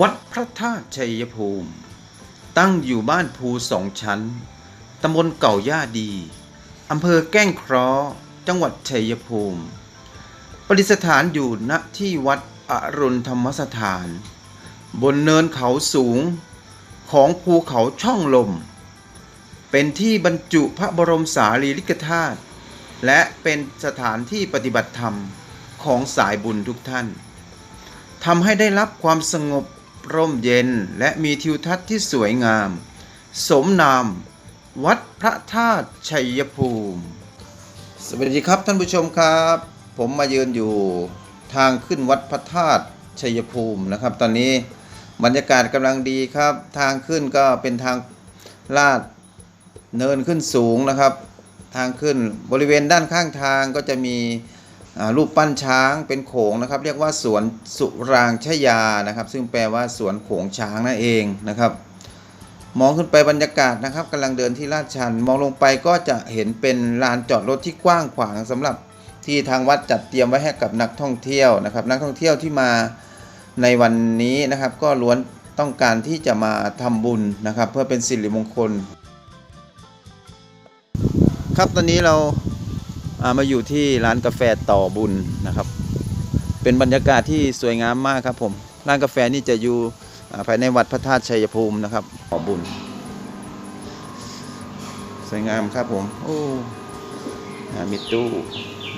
วัดพระธาตุชัยภูมิ ตั้งอยู่บ้านภูสองชั้น ตำบลเก่าย่าดี อำเภอแก้งเคราะห์จังหวัดชัยภูมิ ประดิษฐานอยู่ณที่วัดอรุณธรรมสถาน บนเนินเขาสูงของภูเขาช่องลม เป็นที่บรรจุพระบรมสารีริกธาตุและเป็นสถานที่ปฏิบัติธรรมของสายบุญทุกท่านทำให้ได้รับความสงบ ร่มเย็นและมีทิวทัศน์ที่สวยงาม สมนาม วัดพระธาตุชัยภูมิ สวัสดีครับท่านผู้ชมครับ ผมมายืนอยู่ทางขึ้นวัดพระธาตุชัยภูมินะครับ ตอนนี้บรรยากาศกำลังดีครับ ทางขึ้นก็เป็นทางลาดเนินขึ้นสูงนะครับ ทางขึ้นบริเวณด้านข้างทางก็จะมี รูปปั้นช้างเป็นโขงนะครับ เรียกว่าสวนสุรางชยานะครับ ซึ่งแปลว่าสวนโขงช้างนั่นเองนะครับ มองขึ้นไปบรรยากาศนะครับกำลังเดินที่ลาดชัน มองลงไปก็จะเห็นเป็นลานจอดรถที่กว้างขวางสำหรับที่ทางวัดจัดเตรียมไว้ให้กับนักท่องเที่ยวนะครับ นักท่องเที่ยวที่มาในวันนี้นะครับ ก็ล้วนต้องการที่จะมาทำบุญนะครับ เพื่อเป็นสิริมงคล ครับตอนนี้เรา มาอยู่ที่ร้านกาแฟต่อบุญนะครับ เป็นบรรยากาศที่สวยงามมากครับผม ร้านกาแฟนี่จะอยู่ภายในวัดพระธาตุชัยภูมินะครับต่อบุญ สวยงามครับผมโอ้มีตู้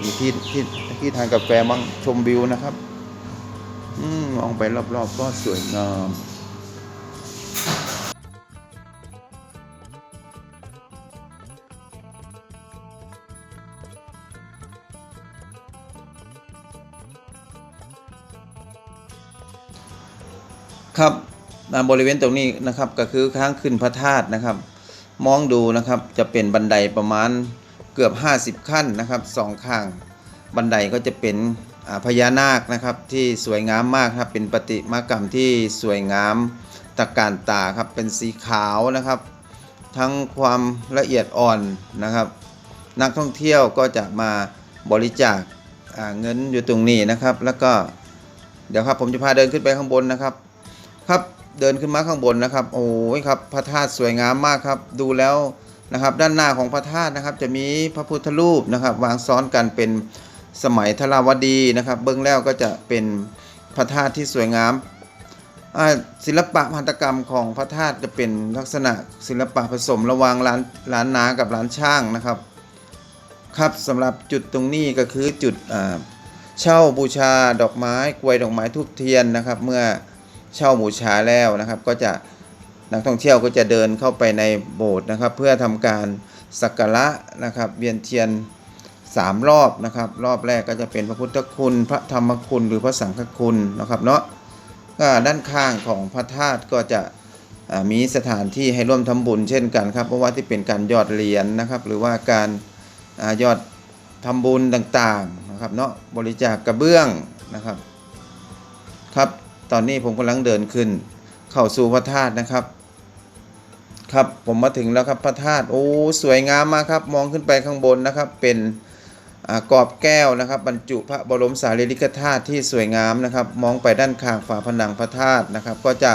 มีที่ที่ที่ทานกาแฟมั่งชมวิวนะครับ อืมมองไปรอบๆก็สวยงาม ครับตามบริเวณตรงนี้นะครับก็คือข้างขึ้นพระธาตุนะครับ มองดูนะครับจะเป็นบันไดประมาณเกือบ 50 ขั้นนะครับสองข้างบันไดก็จะเป็นพญานาคนะครับที่สวยงามมากครับเป็นประติมากรรมที่สวยงามตะการตาครับเป็นสีขาวนะครับ ทั้งความละเอียดอ่อนนะครับ นักท่องเที่ยวก็จะมาบริจาคเงินอยู่ตรงนี้นะครับ แล้วก็เดี๋ยวครับผมจะพาเดินขึ้นไปข้างบนนะครับ ครับเดินขึ้นมาข้างบนนะครับ โอ้ยครับพระธาตุสวยงามมากครับ ดูแล้วนะครับ ด้านหน้าของพระธาตุนะครับ จะมีพระพุทธรูปนะครับ วางซ้อนกันเป็นสมัยทราวดีนะครับ เบื้องแล้วก็จะเป็นพระธาตุที่สวยงามศิลปะหัตถกรรมของพระธาตุจะเป็นลักษณะศิลปะผสมระหว่างล้านล้านนากับล้านช่างนะครับ ครับสำหรับจุดตรงนี้ก็คือจุดเช่าบูชาดอกไม้กลวยดอกไม้ทุกเทียนนะครับ เมื่อ เช่าบูชาแล้วนะครับก็จะนักท่องเที่ยวก็จะเดินเข้าไปในโบสถ์นะครับ เพื่อทำการสักการะนะครับเวียนเทียนสามรอบนะครับ รอบแรกก็จะเป็นพระพุทธคุณ พระธรรมคุณหรือพระสังฆคุณนะครับเนาะก็ด้านข้างของพระธาตุก็จะมีสถานที่ให้ร่วมทำบุญเช่นกันครับเพราะว่าที่เป็นการยอดเหรียญนะครับ หรือว่าการอยอดทำบุญต่างๆนะครับเนาะบริจาคกระเบื้องนะครับ ตอนนี้ผมกำลังเดินขึ้น เข้าสู่พระธาตุนะครับ ครับผมมาถึงแล้วครับพระธาตุโอ้สวยงามมากครับ มองขึ้นไปข้างบนนะครับ เป็นอกรอบแก้วนะครับ บรรจุพระบรมสารีริกธาตุที่สวยงามนะครับ มองไปด้านข้างฝาผนังพระธาตุนะครับ ก็จะ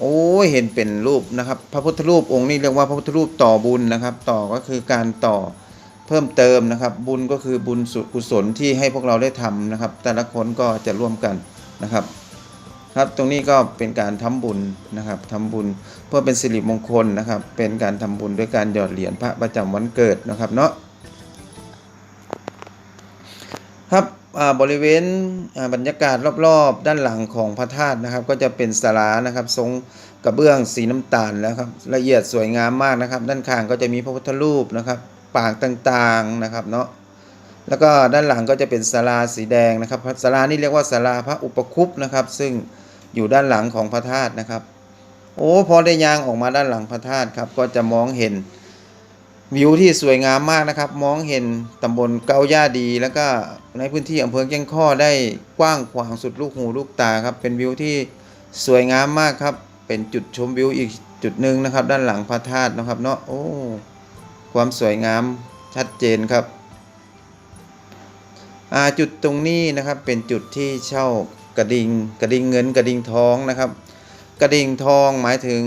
โอ้ยเห็นเป็นรูปนะครับ พระพุทธรูปองค์นี้เรียกว่าพระพุทธรูปต่อบุญนะครับ ต่อก็คือการต่อเพิ่มเติมนะครับ บุญก็คือบุญสุกุศลที่ให้พวกเราได้ทำนะครับ แต่ละคนก็จะร่วมกันนะครับ ครับตรงนี้ก็เป็นการทำบุญนะครับทำบุญเพื่อเป็นสิริมงคลนะครับ เป็นการทำบุญด้วยการหยอดเหรียญพระประจำวันเกิดนะครับเนาะครับบริเวณบรรยากาศรอบๆ ด้านหลังของพระธาตุนะครับ ก็จะเป็นศาลานะครับทรงกระเบื้องสีน้ำตาลแล้วครับละเอียดสวยงามมากนะครับ ด้านข้างก็จะมีพระพุทธรูปนะครับปางต่างๆนะครับเนาะแล้วก็ด้านหลังก็จะเป็นศาลาสีแดงนะครับศาลานี่เรียกว่าศาลาพระอุปคุปนะครับ ซึ่ง อยู่ด้านหลังของพระธาตุนะครับ โอ้พอได้ยางออกมาด้านหลังพระธาตุครับก็จะมองเห็นวิวที่สวยงามมากนะครับ มองเห็นตำบลเกาย่าดี แล้วก็ในพื้นที่อำเภอแก้งข้อได้กว้างขวางสุดลูกหูลูกตาครับ เป็นวิวที่สวยงามมากครับ เป็นจุดชมวิวอีกจุดหนึ่งนะครับ ด้านหลังพระธาตุนะครับเนาะโอ้ความสวยงามชัดเจนครับจุดตรงนี้นะครับเป็นจุดที่เช่า กระดิ่งกระดิ่งเงินกระดิ่งทองนะครับ กระดิ่งทองหมายถึง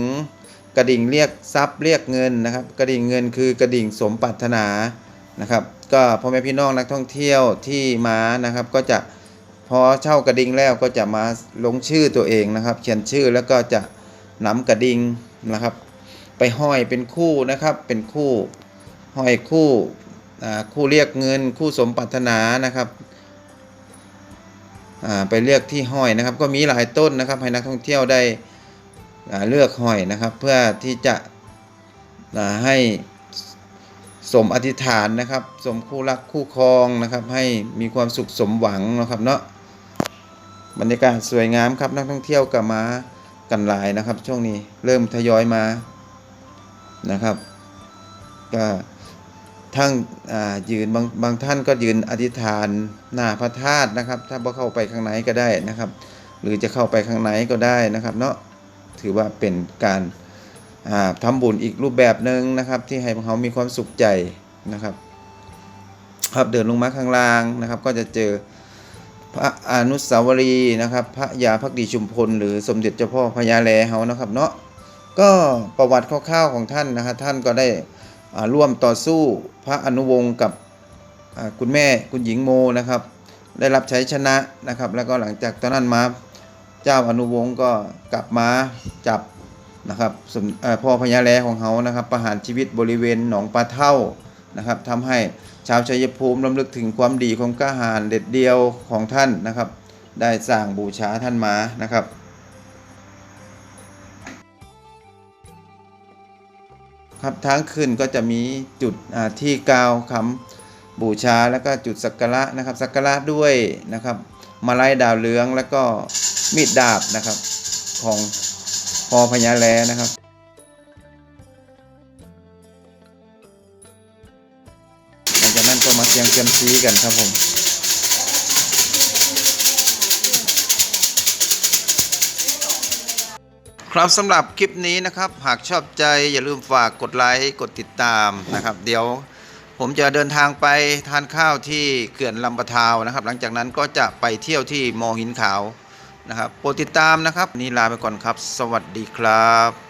กระดิ่งเรียกทรัพย์เรียกเงินนะครับ กระดิ่งเงินคือกระดิ่งสมปรารถนานะครับ ก็พ่อแม่พี่น้องนักท่องเที่ยวที่มานะครับ ก็จะพอเช่ากระดิ่งแล้วก็จะมาลงชื่อตัวเองนะครับ เขียนชื่อแล้วก็จะนำกระดิ่งนะครับ ไปห้อยเป็นคู่นะครับ เป็นคู่ห้อยคู่อ่าคู่เรียกเงินคู่สมปรารถนานะครับ ไปเลือกที่ห้อยนะครับ ก็มีหลายต้นนะครับ ให้นักท่องเที่ยวได้เลือกห้อยนะครับ เพื่อที่จะให้สมอธิษฐานนะครับ สมคู่รักคู่ครองนะครับ ให้มีความสุขสมหวังนะครับเนาะบรรยากาศสวยงามครับนักท่องเที่ยวกลับมากันหลายนะครับ ช่วงนี้เริ่มทยอยมานะครับ ก็ ทั้งยืนบางบางท่านก็ยืนอธิษฐานหน้าพระธาตุนะครับ ถ้าบ่เข้าไปข้างในก็ได้นะครับ หรือจะเข้าไปข้างในก็ได้นะครับ เนาะถือว่าเป็นการอ่าทำบุญอีกรูปแบบหนึ่งนะครับ ที่ให้เขามีความสุขใจนะครับ ครับเดินลงมาข้างล่างนะครับ ก็จะเจอพระอนุสาวรีย์นะครับ พระยาพักดีชุมพล หรือสมเด็จเจ้าพ่อพญาแลเฮานะครับ เนาะก็ประวัติคร่าวๆของท่านนะครับท่านก็ได้ ร่วมต่อสู้พระอนุวงศ์กับคุณแม่คุณหญิงโมนะครับ ได้รับชัยชนะนะครับ แล้วก็หลังจากตอนนั้นมาเจ้าอนุวงศ์ก็กลับมาจับนะครับพ่อพญาแลของเขานะครับ ประหารชีวิตบริเวณหนองปลาเท่านะครับทำให้ชาวชัยภูมิรำลึกถึงความดีของกหารเด็ดเดียวของท่านนะครับ ได้สร้างบูชาท่านมานะครับ ครับทางขึ้นก็จะมีจุดที่กาวคำบูชาแล้วก็จุดสักการะนะครับสักการะด้วยนะครับมาลัยดาวเรืองแล้วก็มีดดาบนะครับของพอพญาแลนะครับหลังจากนั้นก็มาเสียงเซียมซีกันครับผม ครับสำหรับคลิปนี้นะครับ หากชอบใจอย่าลืมฝากกดไลค์กดติดตามนะครับ เดี๋ยวผมจะเดินทางไปทานข้าวที่เขื่อนลำปะทาวนะครับ หลังจากนั้นก็จะไปเที่ยวที่มอหินขาวนะครับโปรดติดตามนะครับ นี่ลาไปก่อนครับ สวัสดีครับ